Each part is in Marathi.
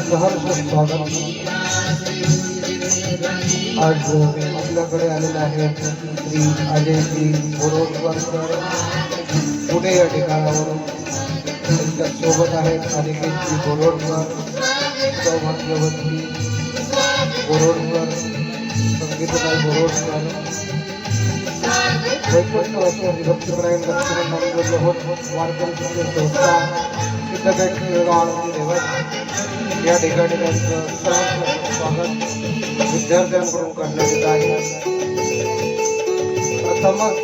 सहर्ष स्वागत आज आपल्याकडे आलेलं आहे श्री अजयजी बोरोडकर पुणे या ठिकाणावरून त्यांच्यासोबत आहेत अनिकेतजी बोरोडकर सौभाग्यवती बोरोडकर संगीतबाई बोरोडकर या ठिकाणी त्यांचं स्वागत विद्यार्थ्यांकडून करण्यात येत आहे प्रथमच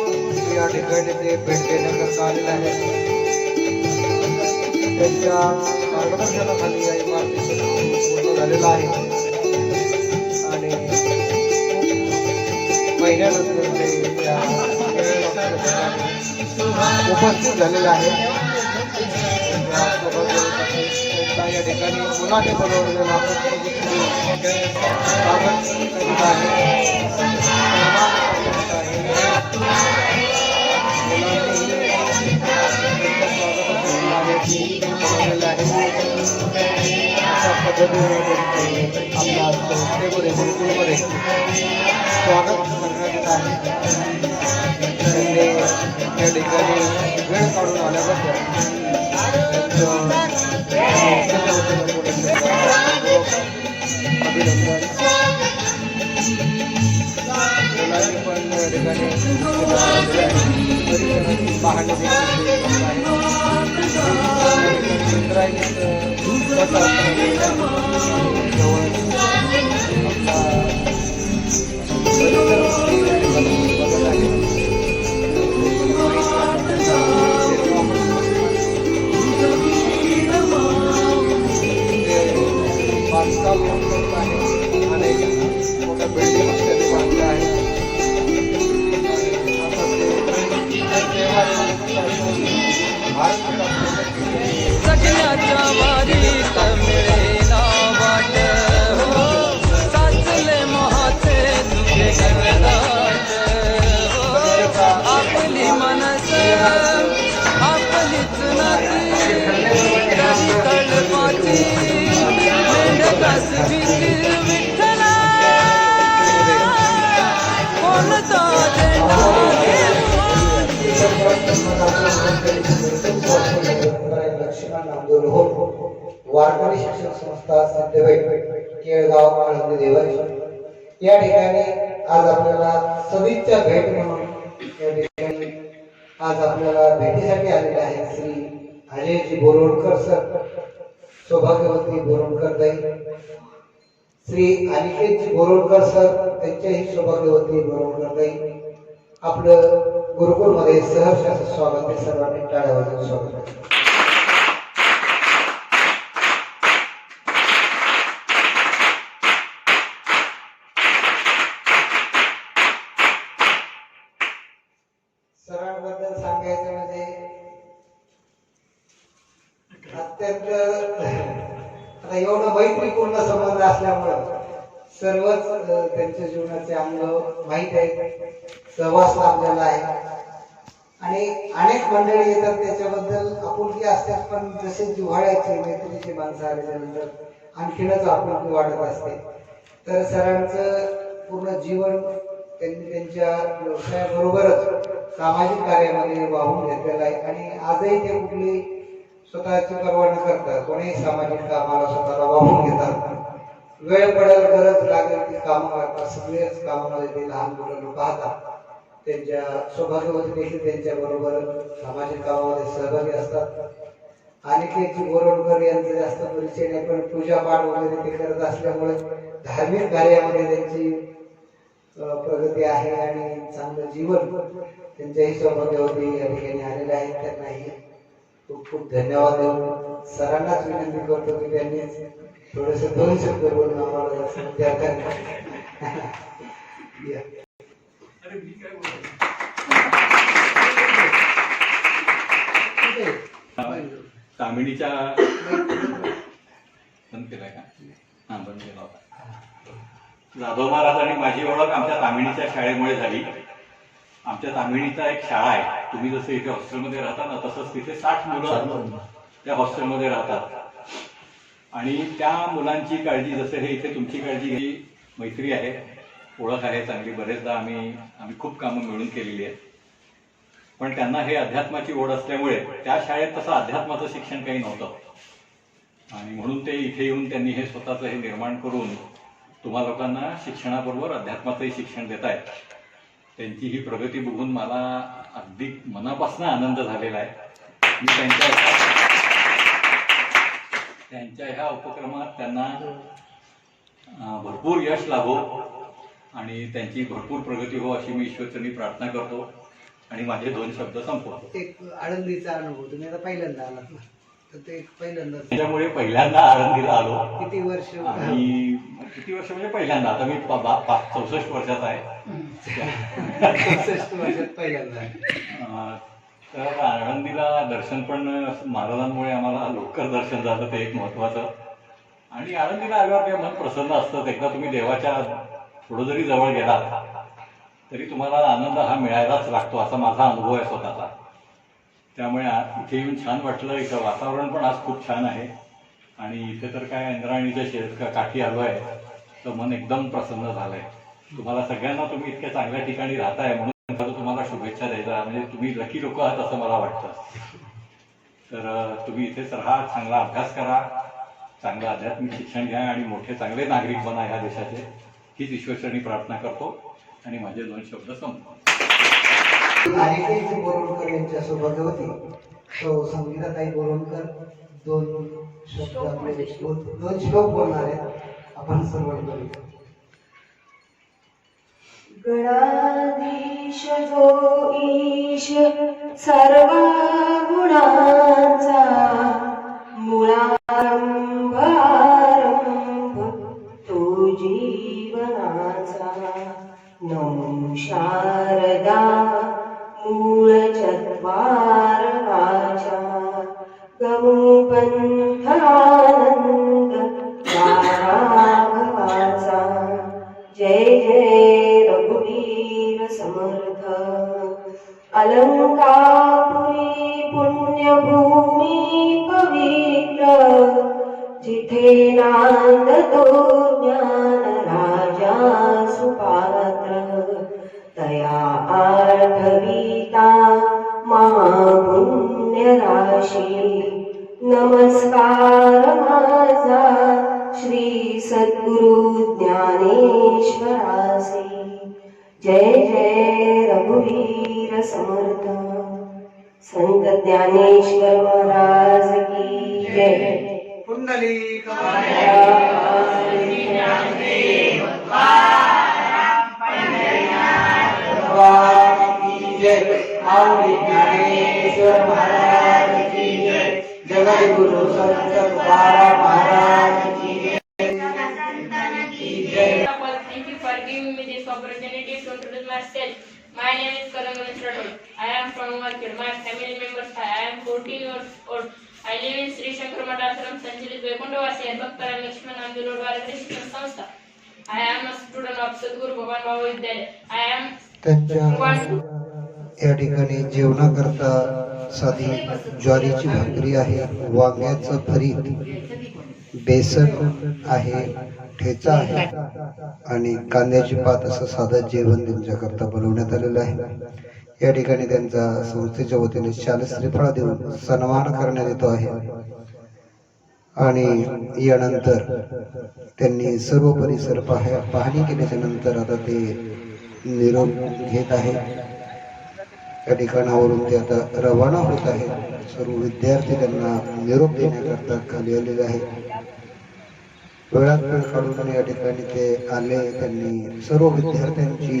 या ठिकाणी ते भेट देण्याकरता आलेले आहेत त्यांच्या मार्गदर्शनाखाली या इमारतीचं झालेलं आहे आणि महिन्यानंतर ते त्या उपस्थित झालेला आहे. या ठिकाणी मुलाने बोलवलेला स्वागत करण्यात आहे. Thank you. वारकरी शिक्षण संस्था सिद्धपेठ केळगाव आळंदी देवाची या ठिकाणी आज आपल्याला सदिच्छा भेट म्हणून या ठिकाणी आज आपल्याला भेटीसाठी आलेले आहेत श्री अजयजी बोरोडकर सर सौभाग्यवती बोरोडकर ताई. श्री अनिकेतजी बोरोडकर सर त्यांच्याही सौभाग्यवती बोरोडकर ताई. आपलं गुरुकुलमध्ये सहर्ष असं स्वागत आहे. सर्वांनी टाळ्या वाजून स्वागत आहे. सरांबद्दल सांगायचं म्हणजे अत्यंत आता एवढं मैत्रीपूर्ण संबंध असल्यामुळं सर्वच त्यांच्या जीवनाचे अंग माहीत आहेत. सहवास लाभलेला आहे. आणि अनेक मंडळी येतात त्याच्याबद्दल आपुलकी असतात पण जसे जिव्हाळ्याचे मैत्रीचे माणसं आल्याच्यानंतर आणखीनच आपुलकी वाढत असते. तर सरांचं पूर्ण जीवन त्यांनी त्यांच्या व्यवसायाबरोबरच सामाजिक कार्यामध्ये वाहून घेतलेलं आहे. आणि आजही ते कुठली स्वतःची पर्वा न करतात कोणीही सामाजिक कामाला स्वतःला वाहून घेतात. वेळ पडेल गरज लागेल ती कामं करतात सगळेच कामामध्ये ते लहान मुलं पाहतात त्यांच्या सौभाग्यवती देखील त्यांच्या बरोबर सामाजिक कामामध्ये सहभागी असतात. अनिकेतजी बोरवडकर यांचा जास्त परिचय नाही पण पूजा पाठ वगैरे ते करत असल्यामुळे धार्मिक कार्यामध्ये त्यांची प्रगती आहे आणि चांगलं जीवन त्यांच्याही सौभाग्यवती या ठिकाणी आलेले आहेत त्यांनाही खूप खूप धन्यवाद देऊन सरांनाच विनंती करतो की त्यांनी थोडेसे दोन शब्द बोलून आम्हाला विद्यार्थ्यांना या. तामिळीच्या बंद केलाय का? हा बंद केला होता. जाधव महाराज आणि माझी ओळख आमच्या तामिळीच्या शाळेमुळे झाली. आमच्या तामिळीचा एक शाळा आहे. तुम्ही जसं इथे हॉस्टेलमध्ये राहता ना तसंच तिथे साठ मुलं. त्या हॉस्टेलमध्ये राहतात. आणि त्या मुलांची काळजी जसं हे इथे तुमची काळजी ही मैत्री आहे ओळख आहे चांगली बरेचदा आम्ही आम्ही खूप कामं मिळून केलेली आहेत. पण त्यांना हे अध्यात्माची ओढ असल्यामुळे त्या शाळेत तसं अध्यात्माचं शिक्षण काही नव्हतं. आणि म्हणून ते इथे येऊन त्यांनी हे स्वतःचं हे निर्माण करून तुम्हा लोकांना शिक्षणाबरोबर अध्यात्माचंही शिक्षण देत आहेत त्यांची ही प्रगती बघून मला अगदी मनापासून आनंद झालेला आहे. मी त्यांच्या त्यांच्या ह्या उपक्रमात त्यांना भरपूर यश लाभो आणि त्यांची भरपूर प्रगती हो अशी मी ईश्वरचरणी प्रार्थना करतो. आणि माझे दोन शब्द संपवतो एक आळंदीचा अनुभव तुम्ही आता पहिल्यांदा आलात ना. तर ते एक पहिल्यांदा त्याच्यामुळे पहिल्यांदा आळंदीला आलो. किती वर्ष? आणि किती वर्ष म्हणजे पहिल्यांदा. आता मी चौसष्ट वर्षाचा आहे. चौसष्ट वर्षात पहिल्यांदा. तर आळंदीला दर्शन पण महाराजांमुळे आम्हाला लवकर दर्शन झालं ते एक महत्वाचं. आणि आळंदीला आल्यावर ते मन प्रसन्न असतं. एकदा तुम्ही देवाच्या थोडं जरी जवळ गेलात तरी तुम्हाला आनंद हा मिळायलाच लागतो असा माझा अनुभव आहे स्वतःचा. त्यामुळे इथे येऊन छान वाटलं. इथं वातावरण पण आज खूप छान आहे. आणि इथे तर काय इंद्राणीच्या शेत काठी आलो आहे तर मन एकदम प्रसन्न झालंय. तुम्हाला सगळ्यांना तुम्ही इतक्या चांगल्या ठिकाणी राहताय म्हणून तुम्हाला शुभेच्छा द्यायचा म्हणजे तुम्ही लकी लोक आहात असं मला वाटतं. तर तुम्ही इथेच राहा चांगला अभ्यास करा चांगलं आध्यात्मिक शिक्षण घ्या आणि मोठे चांगले नागरिक बना ह्या देशाचे. हीच ईश्वरचरणी प्रार्थना करतो आणि माझे दोन शब्द संपतो बोरवणकर यांच्या सोबत होती तो संगीताताई बोरवणकर दोन शब्द आपले दोन श्लोक बोलणार आहेत. आपण सर्व करूया गणाधीश जो ईश सर्व गुणांचा मुळा सुपात्र तया आठविता महापुण्य राशी नमस्कार माझा श्री सद्गुरु ज्ञानेश्वरासे। जय जय रघुवीर समर्थ। संत ज्ञानेश्वर महाराज की जय। कुंडली महाराज की जय जगद्गुरु संत तुकाराम महाराज की जय Thank you for giving me this opportunity to introduce myself. My name is I am from My family members are. I am 14 years old. I live in Sri Shankar Madhasaram, Sanjali Vaikundavasi, and Bhaktaram Lakshman I am a student of Sadhguru Bhavan Baba Vidyalaya. I am one. या ठिकाणी जेवणाकरता साधी ज्वारीची भाकरी आहे वांग्याचं भरीत बेसन आहे ठेचा आहे आणि कांद्याची पात असं साधं जेवण त्यांच्याकरता बनवण्यात आलेलं आहे. या ठिकाणी त्यांचा संस्थेच्या वतीने शालेय देऊन सन्मान करण्यात येतो आहे. आणि यानंतर त्यांनी सर्व परिसर पाह पाहणी केल्याच्यानंतर आता ते निरोप घेत आहे. या ठिकाणावरून ते आता रवाना होत आहेत. सर्व विद्यार्थी त्यांना निरोप देण्याकरता खाली आलेले आहेत. वेळात वेळ काढून या ठिकाणी ते आले. त्यांनी सर्व विद्यार्थ्यांची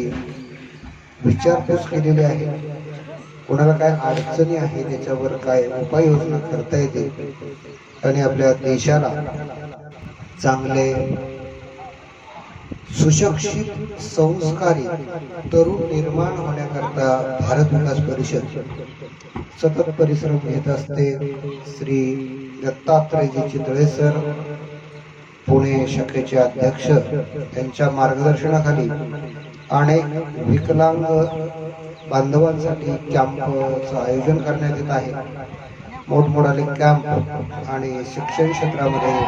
विचारपूस केलेली आहे. कोणाला काय अडचणी आहे त्याच्यावर काय उपाययोजना करता येते आणि आपल्या देशाला चांगले सुशिक्षित संस्कारी तरुण निर्माण होण्याकरता भारत विकास परिषद सतत परिश्रम घेत असते. श्री दत्तात्रयजी चितळे सर पुणे शाखेचे अध्यक्ष यांच्या मार्गदर्शनाखाली अनेक विकलांग बांधवांसाठी कॅम्पचं आयोजन करण्यात येत आहे. मोठमोठाले कॅम्प आणि शिक्षण क्षेत्रामध्ये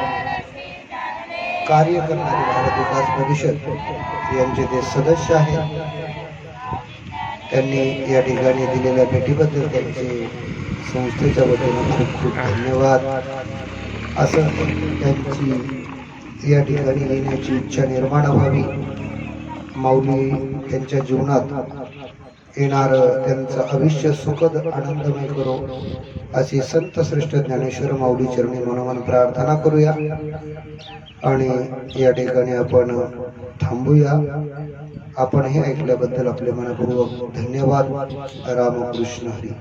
कार्य करणारे भारत विकास परिषद यांचे ते सदस्य आहेत त्यांनी या ठिकाणी दिलेल्या भेटीबद्दल त्यांचे संस्थेच्या वतीनं खूप खूप धन्यवाद. असं त्यांची या ठिकाणी येण्याची इच्छा निर्माण व्हावी. माऊली त्यांच्या जीवनात येणार त्यांचं आयुष्य सुखद आनंदमय करो. अशी संत श्रेष्ठ ज्ञानेश्वर माऊली चरणी मनोमन प्रार्थना करूया. आणि या ठिकाणी आपण थांबूया. आपण हे ऐकल्याबद्दल आपले मनपूर्वक धन्यवाद. रामकृष्ण हरी.